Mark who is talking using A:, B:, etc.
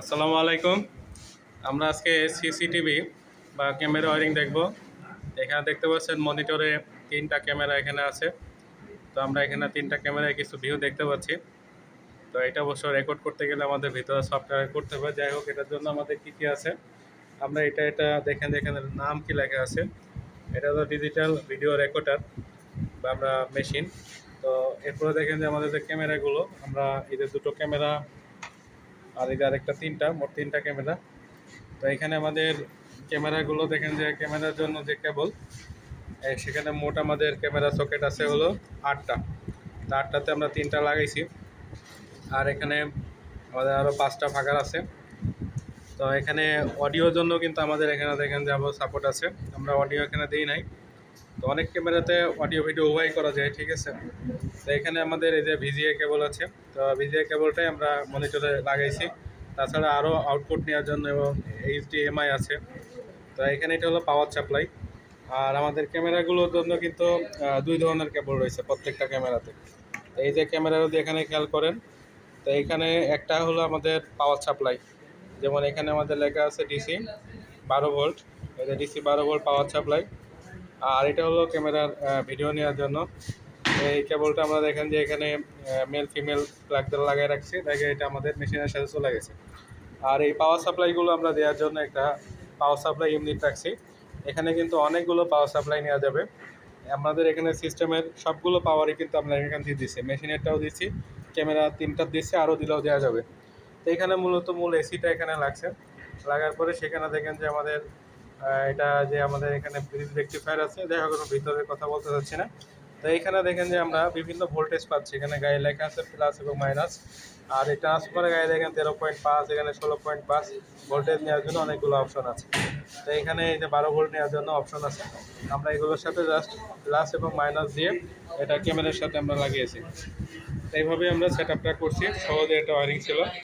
A: আসসালামু আলাইকুম। আমরা আজকে সিসিটিভি বা ক্যামেরা ওয়ারিং দেখব। এখানে দেখতে পাচ্ছেন মনিটরে তিনটা ক্যামেরা এখানে আছে। তো আমরা এখানে তিনটা ক্যামেরায় কিছু ভিউ দেখতে পাচ্ছি। তো এটা অবশ্য রেকর্ড করতে গেলে আমাদের ভিতরে সফটওয়্যার করতে হবে। যাই হোক, এটার জন্য আমাদের কী কী আছে? আমরা এটা এটা দেখেন এখানে নাম কি লেখা আছে। এটা হলো ডিজিটাল ভিডিও রেকর্ডার বা আমরা মেশিন তো এরপরে দেখেন যে আমাদের যে ক্যামেরাগুলো, আমরা এদের দুটো ক্যামেরা আর এটা আরেকটা তিনটা, মোট তিনটা ক্যামেরা। তো এখানে আমাদের ক্যামেরাগুলো দেখেন যে, ক্যামেরার জন্য যে কেবল সেখানে মোট আমাদের ক্যামেরা সকেট আছে হলো আটটা। তো আটটাতে আমরা তিনটা লাগাইছি। আর এখানে আমাদের আরও পাঁচটা ফাঁকার আছে। তো এখানে অডিওর জন্য কিন্তু আমাদের এখানে দেখেন যে, আবার সাপোর্ট আছে। আমরা অডিও এখানে দিই নাই। তো অনেক ক্যামেরাতে অডিও ভিডিও উভয় করা যায়, ঠিক আছে? তো এখানে আমাদের এই যে ভিজিএ কেবল আছে, তো ভিজিএ কেবলটাই আমরা মনিটরে লাগাইছি। তাছাড়া আরও আউটপুট নেওয়ার জন্য এবং এইচডিএমআই আছে। তো এখানে এটা হলো পাওয়ার সাপ্লাই আর আমাদের ক্যামেরাগুলোর জন্য কিন্তু দুই ধরনের কেবল রয়েছে প্রত্যেকটা ক্যামেরাতে। তো এই যে ক্যামেরা যদি এখানে খেয়াল করেন, তো এখানে একটা হলো আমাদের পাওয়ার সাপ্লাই যেমন এখানে আমাদের লেখা আছে ডিসি বারো ভোল্ট এই এটা ডিসি বারো ভোল্ট পাওয়ার সাপ্লাই আর এটা হলো ক্যামেরার ভিডিও নেওয়ার জন্য। এই কেবলটা আমরা দেখেন যে এখানে মেল ফিমেল প্লাগ লাগাই রাখছি। দেখে এটা আমাদের মেশিনের সাথে চলে গেছে। আর এই পাওয়ার সাপ্লাইগুলো আমরা দেওয়ার জন্য একটা পাওয়ার সাপ্লাই ইউনিট রাখছি। এখানে কিন্তু অনেকগুলো পাওয়ার সাপ্লাই নেওয়া যাবে। আমাদের এখানে সিস্টেমের সবগুলো পাওয়ারই কিন্তু আমরা এখান থেকে দিচ্ছি। মেশিনেরটাও দিচ্ছি, ক্যামেরা তিনটা দিচ্ছি, আরও দিলেও দেওয়া যাবে। তো এখানে মূলত মূল এসিটা এখানে লাগছে। লাগার পরে সেখানে দেখেন যে আমাদের এটা যে আমাদের এখানে রেক্টিফায়ার আছে, দেখা কোনো ভিতরের কথা বলতে চাচ্ছি না। তো এখানে দেখেন যে আমরা বিভিন্ন ভোল্টেজ পাচ্ছি, এখানে গায়ে লেখা আছে প্লাস এবং মাইনাস আর এই ট্রান্সফারের গায়ে দেখেন তেরো পয়েন্ট পাঁচ এখানে ষোলো পয়েন্ট পাঁচ ভোল্টেজ নেওয়ার জন্য অনেকগুলো অপশন আছে। তো এখানে এই যে বারো ভোল্ট নেওয়ার জন্য অপশন আছে। আমরা এগুলোর সাথে জাস্ট প্লাস এবং মাইনাস দিয়ে এটা ক্যামেরার সাথে আমরা লাগিয়েছি। এইভাবে আমরা সেট আপটা করছি। সহজে এটা ওয়ারিং ছিল।